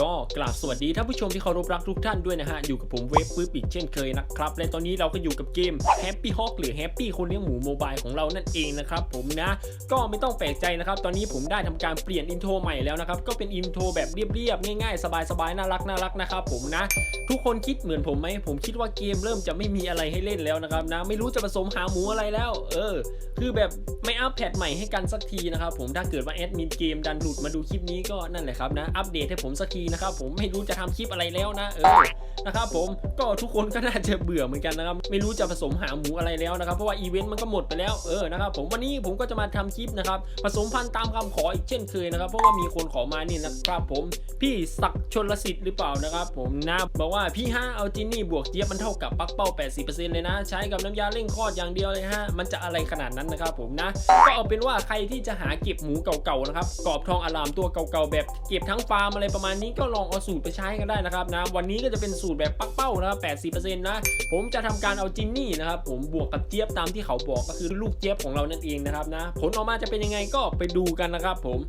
ก็กราบสวัสดีท่านผู้ชมที่เคารพรักทุกท่านด้วยนะฮะ อยู่กับผมเวฟฟื้นอีกเช่นเคยนะครับ และตอนนี้เราก็อยู่กับเกม Happy Hawk หรือ Happy คนเลี้ยงหมูโมบายของเรานั่นเองนะครับผมนะ ก็ไม่ต้องแปลกใจนะครับ ตอนนี้ผมได้ทำการเปลี่ยนอินโทรใหม่แล้วนะครับ ก็เป็นอินโทรแบบเรียบๆ ง่ายๆ สบายๆ น่ารักน่ารักนะครับผมนะ ทุกคนคิดเหมือนผมไหมผมคิดว่าเกมเริ่มจะไม่มีอะไรให้เล่นแล้วนะครับนะ ไม่รู้จะผสมหาหมูอะไรแล้ว เออ คือแบบไม่อัปแพทใหม่ให้กันสักทีนะครับผมถ้าเกิดว่าแอดมินเกมดันหลุดมาดูคลิปนี้ก็นั่นแหละครับนะอัปเดตให้ผมสักทีนะครับผมไม่รู้จะทำคลิปอะไรแล้วนะเออนะครับผมก็ทุกคนก็น่าจะเบื่อเหมือนกันนะครับไม่รู้จะผสมหาหมูอะไรแล้วนะครับเพราะว่าอีเวนต์มันก็หมดไปแล้วเออนะครับผมวันนี้ผมก็จะมาทำคลิปนะครับผสมพันธุ์ตามคำขออีกเช่นเคยนะครับเพราะว่ามีคนขอมานี่นะครับผมพี่ศักดิ์ชนลสิทธิ์หรือเปล่านะครับผมนะบอกว่าพี่ห้าเอาจินนี่บวกเจี๊ยบมันเท่ากับปั๊กเป้า 80%เลยนะ ใช้กับน้ำยาเร่งคลอดอย่างเดียวเลยฮะมันจะอะไรขนาดนั้นนะครับผมนะก็เอาเป็นว่าใครที่จะหาเก็บหมูเก่าๆนะครับกรอบทองอลามตัวเก่าๆแบบเก็บทั้งฟาร์มอะไรประมาณนี้ก็ลองเอาสูตรไปใช้กันได้นะครับนะวันนี้ก็จะเป็นสูตรแบบปักเป้านะครับ80%นะผมจะทำการเอาจินนี่นะครับผมบวกกับเจี๊ยบตามที่เขาบอกก็คือลูกเจี๊ยบของเรานั่นเองนะครับนะผลออกมาจะเป็นยังไงก็ไปดูกันนะครับผม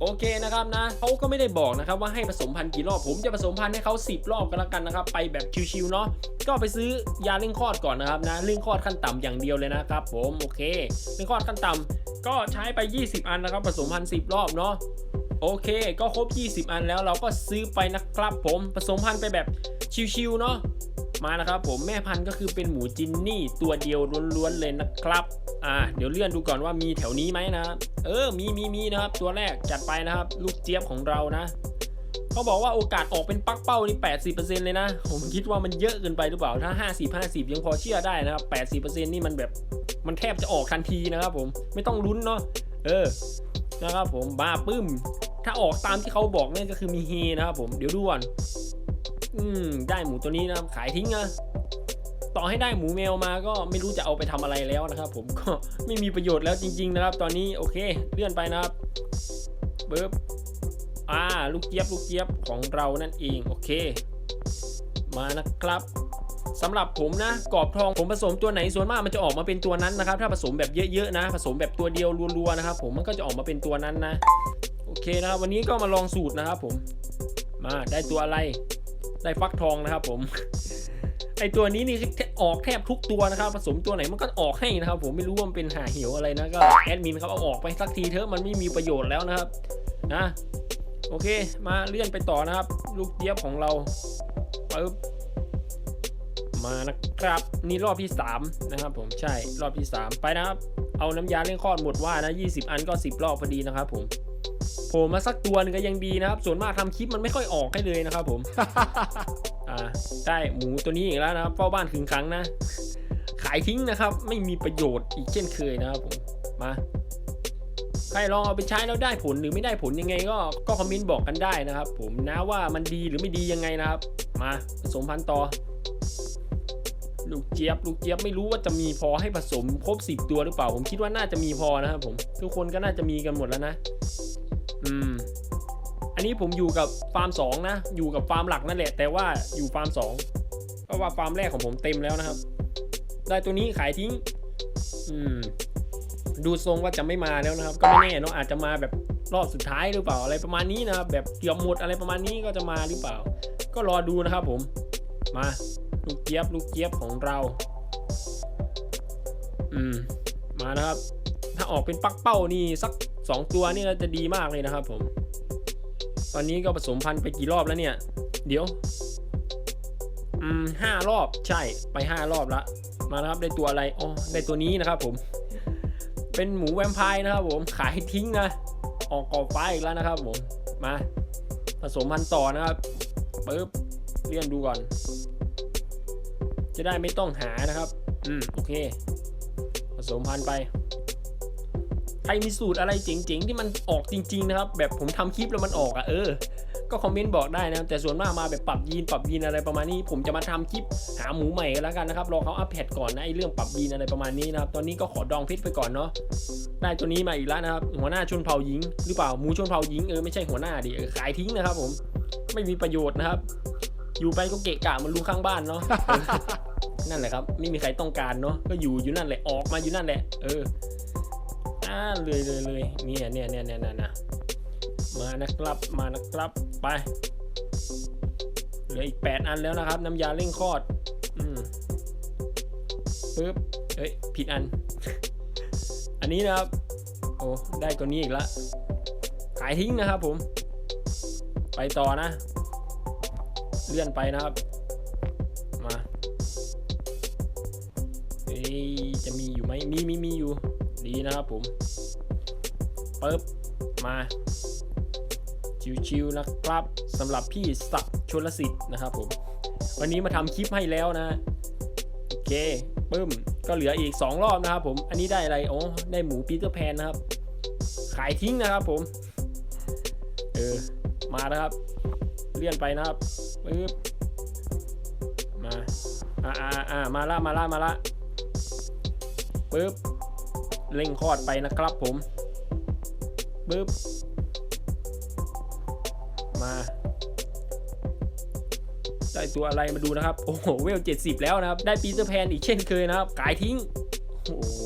โอเคนะครับนะเขาก็ไม่ได้บอกนะครับว่าให้ผสมพันธุ์กี่รอบผมจะผสมพันธุ์ให้เขา10 รอบกันละกันนะครับไปแบบชิวๆเนาะก็ไปซื้อยาเร่งคลอดก่อนนะครับนะเร่งคลอดขั้นต่ำอย่างเดียวเลยนะครับผมโอเคเร่งคลอดขั้นต่ำก็ใช้ไป 20 อันนะครับผสมพันธุ์10 รอบเนาะ โอเค ก็ครบ 20 อันแล้วเราก็ซื้อไปนะครับผมผสมพันธุ์ไปแบบชิวๆเนาะมานะครับผมแม่พันธุ์ก็คือเป็นหมูจินนี่ตัวเดียวล้วนๆเลยนะครับอ่าเดี๋ยวเลื่อนดูก่อนว่ามีแถวนี้ไหมนะเออมีมีมีนะครับ ตัวแรกจัดไปนะครับ ลูกเจี๊ยบของเรานะเขาบอกว่าโอกาสออกเป็นปักเป้านี่ 80%เลยนะ ผมคิดว่ามันเยอะเกินไปหรือเปล่าถ้า 50 50 ยังพอเชื่อได้นะครับ 80%นี่มันแบบมันแทบจะออกทันทีนะครับผมไม่ต้องลุ้นเนาะเออ นะครับผมบ้าปึ้ม ถ้าออกตามที่เขาบอกเนี่ยก็คือมีเฮนะครับผมเดี๋ยวดูก่อนอืมได้หมูตัวนี้นะขายทิ้งอะต่อให้ได้หมูแมวมาก็ไม่รู้จะเอาไปทำอะไรแล้วนะครับ ผมก็ไม่มีประโยชน์แล้วจริง ๆ นะครับ ตอนนี้โอเค เลื่อนไปนะครับเบิบอ่าลูกเจี๊ยบลูกเจี๊ยบของเรานั่นเองโอเค มานะครับ สำหรับผมนะกรอบทองผมผสมตัวไหนส่วนมากมันจะออกมาเป็นตัวนั้นนะครับ ถ้าผสมแบบเยอะๆนะ ผสมแบบตัวเดียวรัวๆนะครับ ผมมันก็จะออกมาเป็นตัวนั้นนะ โอเคนะครับ วันนี้ก็มาลองสูตรนะครับ ผม มาได้ตัวอะไร ได้ฟักทองนะครับ ผมไอตัวนี้นี่ออกแทบทุกตัวนะครับ ผสมตัวไหนมันก็ออกให้นะครับ ผมไม่รู้ว่ามันเป็นหาเหี่ยวอะไรนะก็แอดมินเขาเอาออกไปสักทีเถอะมันไม่มีประโยชน์แล้วนะครับนะโอเค มาเลื่อนไปต่อนะครับ ลูกเจี๊ยบของเราปึ๊บ มานะครับ นี่รอบที่ 3 นะครับผมใช่รอบที่ 3 ไปนะครับ เอาน้ำยาเร่งคลอดหมดว่านะ 20 อันก็ 10 รอบพอดีนะครับผมโผล่มาสักตัวหนึงก็ยังดีนะครับ ส่วนมากทำคลิปมันไม่ค่อยออกให้เลยนะครับผมอ่าได้หมูตัวนี้อีกแล้วนะครับเฝ้าบ้านถึงครั้งนะ ขายทิ้งนะครับ ไม่มีประโยชน์อีกเช่นเคยนะครับผมมาใครลองเอาไปใช้แล้วได้ผลหรือไม่ได้ผลยังไงก็ก็คอมเมนต์บอกกันได้นะครับ ผมนะว่ามันดีหรือไม่ดียังไงนะครับ มาผสมพันธุ์ต่อ ลูกเจี๊ยบ ลูกเจี๊ยบไม่รู้ว่าจะมีพอให้ผสมครบ10ตัวหรือเปล่า ผมคิดว่าน่าจะมีพอนะครับผม ทุกคนก็น่าจะมีกันหมดแล้วนะ อืม อันนี้ผมอยู่กับฟาร์ม2นะ อยู่กับฟาร์มหลักนั่นแหละ แต่ว่าอยู่ฟาร์ม2เพราะว่าฟาร์มแรกของผมเต็มแล้วนะครับ ได้ตัวนี้ขายทิ้ง อืม ดูทรงว่าจะไม่มาแล้วนะครับ ก็ไม่แน่เนอะอาจจะมาแบบรอบสุดท้ายหรือเปล่าอะไรประมาณนี้นะครับแบบเกือบหมดอะไรประมาณนี้ก็จะมาหรือเปล่า ก็รอดูนะครับผมมา ลูกเจี๊ยบลูกเจี๊ยบของเรา อืม มานะครับ ถ้าออกเป็นปักเป้านี่สักสองตัวนี่จะดีมากเลยนะครับผม ตอนนี้ก็ผสมพันธุ์ไปกี่รอบแล้วเนี่ย เดี๋ยว อืมห้ารอบใช่ไปห้ารอบละ มานะครับได้ตัวอะไรอ๋อได้ตัวนี้นะครับผม เป็นหมูแวมไพร์นะครับผมขายทิ้งนะ ออกกอบฟ้าอีกแล้วนะครับผม มา ผสมพันธุ์ต่อนะครับปึ๊บเลื่อนดูก่อน จะได้ไม่ต้องหานะครับ อืมโอเค ผสมพันธุ์ไปใครมีสูตรอะไรเจ๋งๆ ที่มันออกจริง ๆ นะครับ แบบผมทำคลิปแล้วมันออกอะ่ะเออ ก็คอมเมนต์บอกได้นะแต่ส่วนมากมาแบบปรับยีนปรับยีนอะไรประมาณนี้ ผมจะมาทำคลิปหาหมูใหม่กันแล้วกันนะครับรอเขาอัปเดตก่อนนะไอเรื่องปรับยีนอะไรประมาณนี้นะครับตอนนี้ก็ขอดองพชรไปก่อนเนาะได้ตัวนี้มาอีกแล้วนะครับ หัวหน้าชนเผ่าหญิง หรือเปล่าหมูชนเผ่าหญิงเออไม่ใช่หัวหน้าดิเออขายทิ้งนะครับ ผมไม่มีประโยชน์นะครับ อยู่ไปก็เกะกะมันรู้ข้างบ้านเนาะนั่นแหละครับ ไม่มีใครต้องการเนาะก็อยู่อยู่นั่นแหละออกมาอยู่นั่นแหละ เอออ่าเลยเลยเลยเนี่ยเนี่ยเนี่ยเนี่ยนะมานะครับมานะครับไปเหลืออีก 8 อันแล้วนะครับ น้ำยาเร่งคลอดอืมปึ๊บเอ้ยผิดอัน อันนี้นะครับ โอ้ได้ตัวนี้อีกแล้วขายทิ้งนะครับผม ไปต่อนะ เลื่อนไปนะครับ มาเอ้ยจะมีอยู่ไหมมีมีมีอยู่ ดีนะครับผมปึ๊บมาชิวๆนะครับสำหรับพี่ศักชลสิทธิ์นะครับผม วันนี้มาทำคลิปให้แล้วนะ โอเคปึ้ม ก็เหลืออีก 2 รอบนะครับผม อันนี้ได้อะไรโอ้ได้หมูปีเตอร์แพนนะครับ ขายทิ้งนะครับผม เออ มานะครับ เลื่อนไปนะครับปึ๊บมาอ่าอ่าอ่ามาละมาละมาละปึ๊บเร่งคลอดไปนะครับผมปึ๊บมาได้ตัวอะไรมาดูนะครับ โอ้โหเวล70แล้วนะครับ ได้ปีเตอร์แพนอีกเช่นเคยนะครับขายทิ้งโอ้โห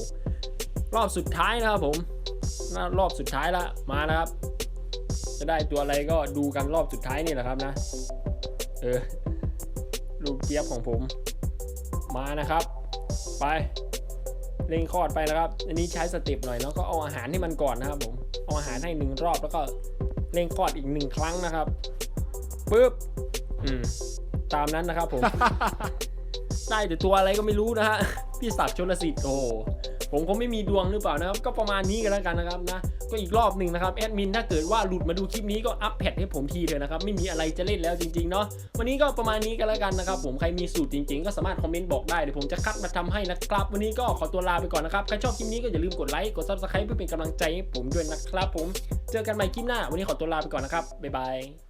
รอบสุดท้ายนะครับผมรอบสุดท้ายละมานะครับ จะได้ตัวอะไรก็ดูกันรอบสุดท้ายนี่แหละครับนะ เออ ลูกเจี๊ยบของผม มานะครับ ไปเร่งคลอดไปนะครับ อันนี้ใช้สเต็ปหน่อยเนาะก็เอาอาหารให้มันก่อนนะครับผม เอาอาหารให้หนึ่งรอบแล้วก็เร่งคลอดอีกหนึ่งครั้งนะครับปึ๊บอืมตามนั้นนะครับผม ได้แต่ตัวอะไรก็ไม่รู้นะฮะ พี่ศักดิ์ชลสิทธิ์โอ้โห ผมคงไม่มีดวงหรือเปล่านะครับ ก็ประมาณนี้กันแล้วกันนะครับนะ ก็อีกรอบหนึ่งนะครับแอดมินถ้าเกิดว่าหลุดมาดูคลิปนี้ก็อัปแพดให้ผมทีเถอะนะครับ ไม่มีอะไรจะเล่นแล้วจริงๆเนาะ วันนี้ก็ประมาณนี้กันแล้วกันนะครับ ผมใครมีสูตรจริงๆ ก็สามารถคอมเมนต์บอกได้เดี๋ยวผมจะคัดมาทำให้นะครับ วันนี้ก็ขอตัวลาไปก่อนนะครับ ใครชอบคลิปนี้ก็อย่าลืมกดไลค์กด subscribe เพื่อเป็นกำลังใจให้ผมด้วยนะครับ ผม เจอกันใหม่คลิปหน้า วันนี้ขอตัวลาไปก่อนนะครับบ๊ายบาย